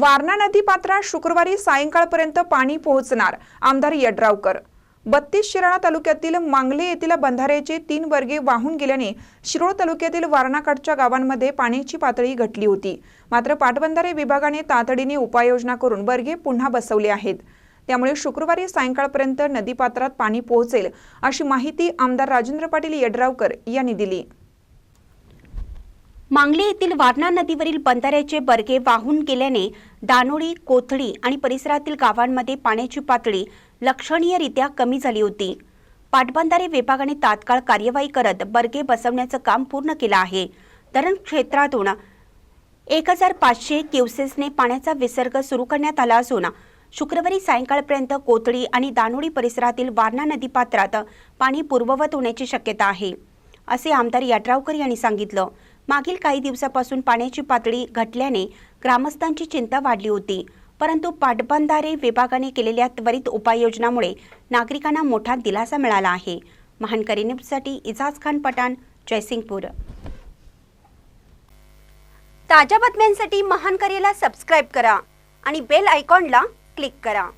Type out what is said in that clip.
वारणा नदी पात्रात शुक्रवारी सायंकाळपर्यंत पाणी पोहोचणार आमदार यड्रावकर. बत्तीस शिराळा तालुक्यातील मांगले येथील बंधाऱ्याचे तीन वर्गे वाहून गेल्याने शिरोळ तालुक्यातील वारणाकाठच्या गावांमध्ये पाण्याची पातळी घटली होती. मात्र पाटबंधारे विभागाने तातडीने उपाययोजना करून वर्गे पुन्हा बसवले आहेत. त्यामुळे शुक्रवारी सायंकाळपर्यंत नदीपात्रात पाणी पोहोचेल अशी माहिती आमदार राजेंद्र पाटील यड्रावकर यांनी दिली. मांगली येथील वारणा नदीवरील बंधाऱ्याचे बर्गे वाहून गेल्याने दानोळी कोथळी आणि परिसरातील गावांमध्ये पाण्याची पातळी लक्षणीयरित्या कमी झाली होती. पाटबंधारे विभागाने तात्काळ कार्यवाही करत बर्गे बसवण्याचं काम पूर्ण केलं आहे. धरण क्षेत्रातून एक हजार पाचशे क्युसेसने पाण्याचा विसर्ग सुरू करण्यात आला असून शुक्रवारी सायंकाळपर्यंत कोथळी आणि दानोळी परिसरातील वारणा नदीपात्रात पाणी पूर्ववत होण्याची शक्यता आहे असे आमदार यड्रावकर यांनी सांगितलं. मागील काही दिवसापासून पाण्याची पातळी घटल्याने ग्रामस्थांची चिंता वाढली होती. परंतु पाटबंधारे विभागाने केलेल्या त्वरित उपाययोजनामुळे नागरिकांना मोठा दिलासा मिळाला आहे. महानकरी न्यूजसाठी इजाज खान पठाण जयसिंगपूर. ताज्या बातम्यांसाठी महानकरीला सबस्क्राईब करा आणि बेल आयकॉनला क्लिक करा.